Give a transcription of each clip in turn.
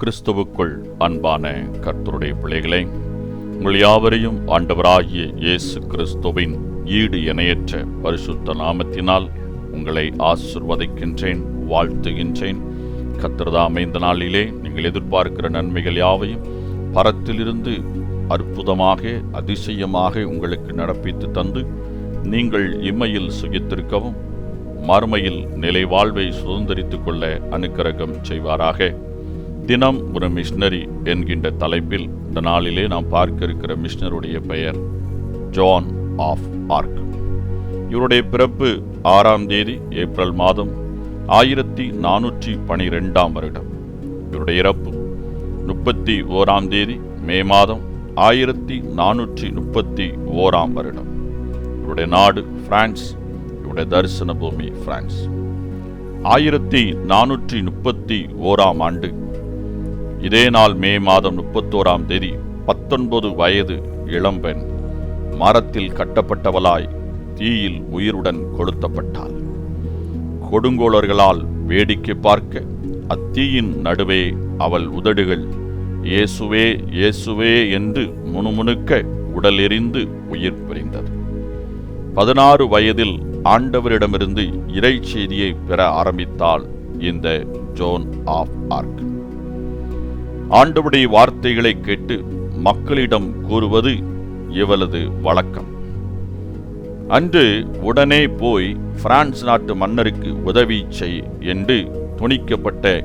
கிறிஸ்துவுக்குள் அன்பான கர்த்தருடைய பிள்ளைகளே உங்கள் யாவரையும் ஆண்டவராகிய இயேசு கிறிஸ்துவின் ஈடு இணையற்ற பரிசுத்த நாமத்தினால் உங்களை ஆசிர்வதிக்கின்றேன் வாழ்த்துகின்றேன். கத்திரதாம் இந்த நாளிலே நீங்கள் எதிர்பார்க்கிற நன்மைகள் யாவையும் பரத்திலிருந்து அற்புதமாக அதிசயமாக உங்களுக்கு நடப்பித்து தந்து நீங்கள் இம்மையில் சுகித்திருக்கவும் மறுமையில் நிலை வாழ்வை சுதந்திரித்துக் கொள்ள அனுக்கிரகம் செய்வாராக. தினம் ஒரு மிஷினரி என்கின்ற தலைப்பில் இந்த நாளிலே நாம் பார்க்க இருக்கிற மிஷினருடைய பெயர் ஜான் ஆஃப் ஆர்க் இவருடைய பிறப்பு ஆறாம் தேதி ஏப்ரல் மாதம் ஆயிரத்தி நானூற்றி பனிரெண்டாம் வருடம். இவருடைய இறப்பு முப்பத்தி ஓராம் தேதி மே மாதம் ஆயிரத்தி நானூற்றி முப்பத்தி ஓராம் வருடம். இவருடைய நாடு பிரான்ஸ் இவருடைய தரிசன பூமி பிரான்ஸ் ஆயிரத்தி நானூற்றி முப்பத்தி ஓராம் ஆண்டு இதே நாள் மே மாதம் முப்பத்தோராம் தேதி பத்தொன்பது வயது இளம்பெண் மரத்தில் கட்டப்பட்டவளாய் தீயில் உயிருடன் கொளுத்தப்பட்டாள். கொடுங்கோளர்களால் வேடிக்கை பார்க்க அத்தீயின் நடுவே அவள் உதடுகள் இயேசுவே இயேசுவே என்று முணுமுணுக்க உடல் எரிந்து உயிர் பிரிந்தது. பதினாறு வயதில் ஆண்டவரிடமிருந்து இறை செய்தியை பெற ஆரம்பித்தாள் இந்த ஜோன் ஆஃப் ஆர்க். ஆண்டவுடைய வார்த்தைகளை கேட்டு மக்களிடம் கூறுவது இவளது வழக்கம். அன்று உடனே போய் பிரான்ஸ் நாட்டு மன்னருக்கு உதவி செய் என்று துணிக்கப்பட்ட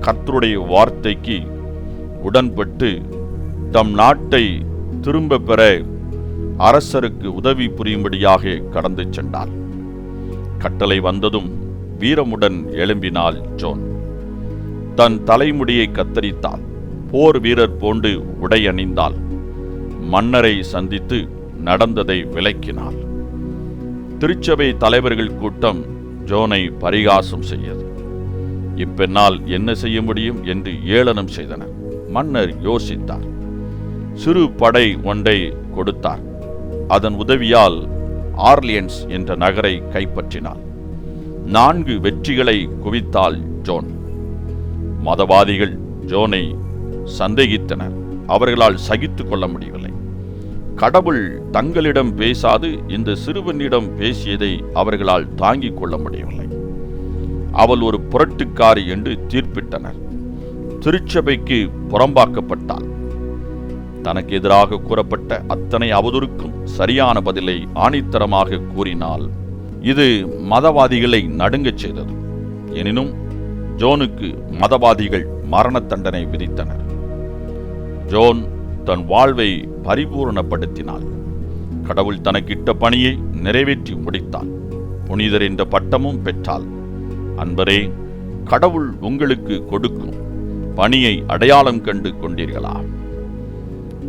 கர்த்தருடைய வார்த்தைக்கு உடன்பட்டு தம் நாட்டை திரும்ப பெற அரசருக்கு உதவி புரியும்படியாக கடந்து சென்றார். கட்டளை வந்ததும் வீரமுடன் எழும்பினாள் ஜோன். தன் தலைமுடியை கத்தரித்தாள். போர் வீரர் போன்று உடையணிந்தாள் மன்னரை சந்தித்து நடந்ததை விளக்கினாள். திருச்சபை தலைவர்கள் கூட்டம் ஜோனை பரிகாசம் செய்யது. இப்பெண்ணால் என்ன செய்ய முடியும் என்று ஏளனம் செய்தனர் மன்னர் யோசித்தார். சிறு படை ஒன்றை கொடுத்தார். அதன் உதவியால் ஆர்லியன்ஸ் என்ற நகரை கைப்பற்றினார் நான்கு வெற்றிகளை குவித்தாள் ஜோன். மதவாதிகள் ஜோனை சந்தேகித்தனர் அவர்களால் சகித்து கொள்ள முடியவில்லை. கடவுள் தங்களிடம் பேசாது இந்த சிறுவனிடம் பேசியதை அவர்களால் தாங்கிக் கொள்ள முடியவில்லை. அவள் ஒரு புரட்டுக்காரி என்று தீர்ப்பிட்டனர். திருச்சபைக்கு புறம்பாக்கப்பட்டாள். தனக்கு எதிராக கூறப்பட்ட அத்தனை அவதூறுக்கும் சரியான பதிலை ஆணித்தரமாக கூறினால் இது மதவாதிகளை நடுங்கச் செய்தது. எனினும் ஜோனுக்கு மதவாதிகள் மரண தண்டனை விதித்தனர். ஜோன் தன் வாழ்வை பரிபூரணப்படுத்தினாள். கடவுள் தனக்கிட்ட பணியை நிறைவேற்றி முடித்தாள். புனிதர் என்ற பட்டமும் பெற்றாள். அன்பரே கடவுள் உங்களுக்கு கொடுக்கும் பணியை அடையாளம் கண்டு கொண்டீர்களா?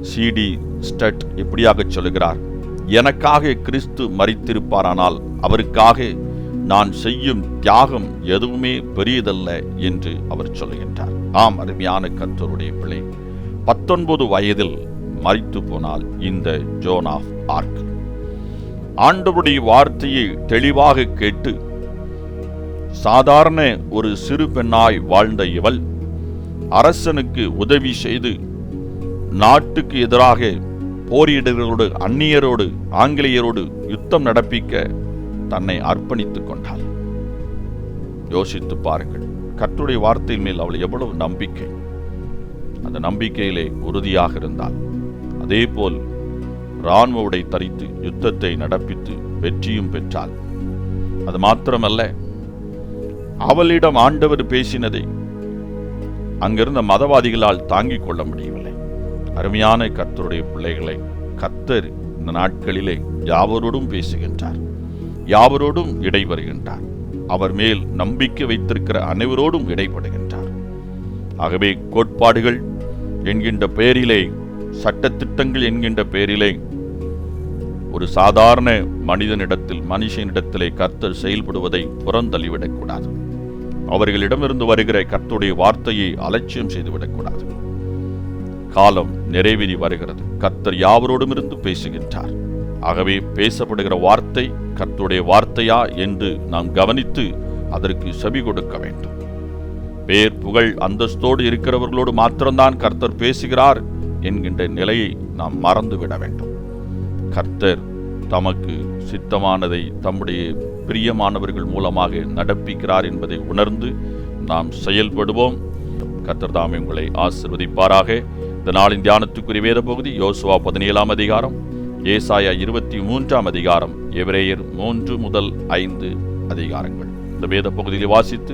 சிடி ஸ்டட் இப்படியாக சொல்கிறார் எனக்காக கிறிஸ்து மறித்திருப்பாரானால் அவருக்காக நான் செய்யும் தியாகம் எதுவுமே பெரியதல்ல என்று அவர் சொல்லுகின்றார். ஆம் அருமையான கத்தருடைய பிள்ளை. பத்தொன்பது வயதில் மறித்து போனால் இந்த ஜோன் ஆஃப் ஆர்க். ஆண்டவருடைய வார்த்தையை தெளிவாக கேட்டு சாதாரண ஒரு சிறு பெண்ணாய் வாழ்ந்த இவள் அரசனுக்கு உதவி செய்து நாட்டுக்கு எதிராக போரிடர்களோடு அந்நியரோடு ஆங்கிலேயரோடு யுத்தம் நடப்பிக்க தன்னை அர்ப்பணித்துக் கொண்டாள். யோசித்து பாருங்கள் கற்றுடைய வார்த்தையின் மேல் அவள் எவ்வளவு நம்பிக்கை. அந்த நம்பிக்கையிலே உறுதியாக இருந்தார் அதேபோல் இராணுவ உடை தரித்து யுத்தத்தை நடப்பித்து வெற்றியும் பெற்றாள். அது மாத்திரமல்ல அவளிடம் ஆண்டவர் பேசினதை அங்கிருந்த மதவாதிகளால் தாங்கிக் கொள்ள முடியவில்லை. அருமையான கர்த்தருடைய பிள்ளைகளை கர்த்தர் இந்த நாட்களிலே யாவரோடும் பேசுகின்றார் யாவரோடும் இடைவருகின்றார். அவர் மேல் நம்பிக்கை வைத்திருக்கிற அனைவரோடும் இடைப்படுகின்றார் ஆகவே கோட்பாடுகள் என்கின்ற பெயரிலே சட்டத்திட்டங்கள் என்கின்ற பெயரிலே ஒரு சாதாரண மனிதனிடத்தில் மனுஷனிடத்திலே கர்த்தர் செயல்படுவதை புறந்தள்ளிவிடக்கூடாது. அவர்களிடமிருந்து வருகிற கர்த்தருடைய வார்த்தையை அலட்சியம் செய்துவிடக்கூடாது. காலம் நிறைவேறி வருகிறது. கர்த்தர் யாவரோடும் இருந்து பேசுகின்றார். ஆகவே பேசப்படுகிற வார்த்தை கர்த்தருடைய வார்த்தையா என்று நாம் கவனித்து அதற்கு செவி கொடுக்க வேண்டும். பேர் புகழ் அந்தஸ்தோடு இருக்கிறவர்களோடு மாத்திரம்தான் கர்த்தர் பேசுகிறார் என்கின்ற நிலையை நாம் மறந்துவிட வேண்டும். கர்த்தர் தமக்கு சித்தமானதை தம்முடைய பிரியமானவர்கள் மூலமாக நடப்பிக்கிறார் என்பதை உணர்ந்து நாம் செயல்படுவோம். கர்த்தர் தாமே உங்களை ஆசிர்வதிப்பாராக. இந்த நாளின் தியானத்துக்குரிய வேத பகுதி யோசுவா பதினேழாம் அதிகாரம் ஏசாயா இருபத்தி மூன்றாம் அதிகாரம் எவரேயர் மூன்று முதல் ஐந்து அதிகாரங்கள். இந்த வேத பகுதியில் வாசித்து